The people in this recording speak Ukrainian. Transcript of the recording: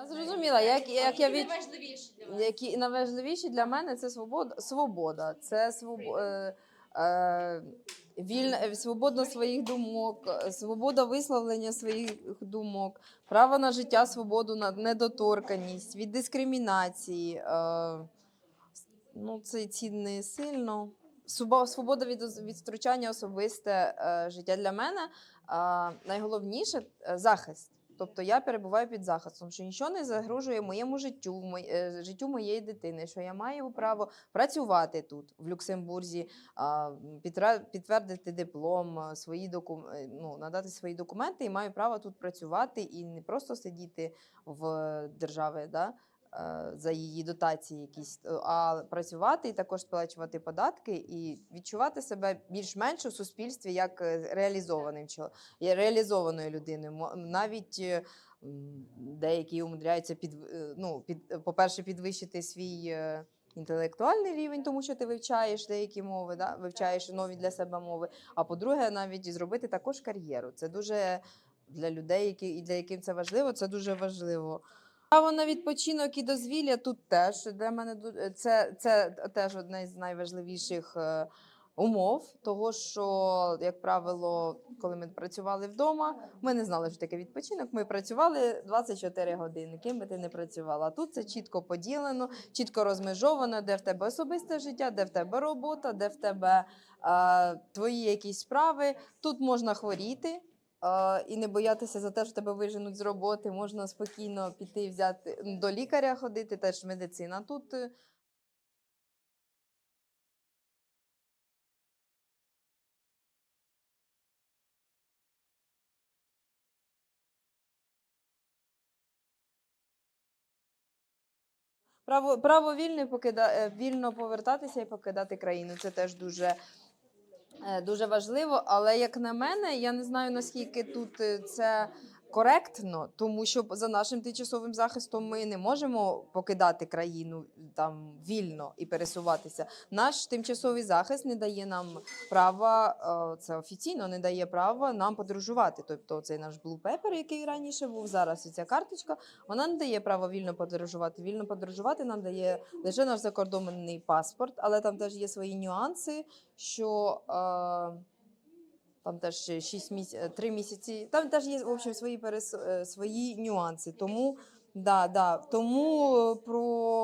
Я зрозуміла, як, як я від... для вас? які найважливіші для мене це свобода. Свобода. Це своб... е, е, вільна, свобода своїх думок, свобода висловлення своїх думок, право на життя, свободу на недоторканність, від дискримінації. Е, ну, це цінне сильно. Свобода від, від втручання особисте е, життя для мене. е, найголовніше е, захист. Тобто я перебуваю під захистом, що нічого не загрожує моєму життю, мой- е, життю моєї дитини, що я маю право працювати тут, в Люксембурзі, підтвердити диплом, свої докум... е, ну, надати свої документи і маю право тут працювати і не просто сидіти в державі. Да? Е, За її дотації якісь, е, а працювати і також сплачувати податки і відчувати себе більш-менш у суспільстві як е, реалізованим реалізованою людиною. Навіть деякі умудряються під, ну, під, по-перше, підвищити свій інтелектуальний рівень, тому що ти вивчаєш деякі мови, да? вивчаєш нові для себе мови. А по-друге, навіть зробити також кар'єру. Це дуже для людей, які, і для яким це важливо, це дуже важливо. Право на відпочинок і дозвілля тут теж для мене ду- це, це теж одне з найважливіших е, умов, того що, як правило, коли ми працювали вдома, ми не знали, що таке відпочинок. Ми працювали 24 години, ким би ти не працювала. Тут це чітко поділено, чітко розмежовано, де в тебе особисте життя, де в тебе робота, де в тебе е, твої якісь справи. Тут можна хворіти. І не боятися за те, що тебе виженуть з роботи, можна спокійно піти взяти до лікаря ходити, теж медицина. Тут е, право, право вільне покида, е, вільно повертатися і покидати країну. Це теж дуже, дуже важливо. Але як на мене, я не знаю наскільки тут е, це коректно, тому що за нашим тимчасовим захистом ми не можемо покидати країну там вільно і пересуватися. Наш тимчасовий захист не дає нам права, е, це офіційно не дає права нам подорожувати. Тобто, цей наш Blue Paper, який раніше був, зараз і ця карточка, вона не дає права вільно подорожувати. Вільно подорожувати нам дає лише наш закордонний паспорт, але там теж є свої нюанси, що е, там теж 6 місяць 3 місяці. Там теж є в общем, свої перес... е, свої нюанси. Тому Да, да. Тому е, про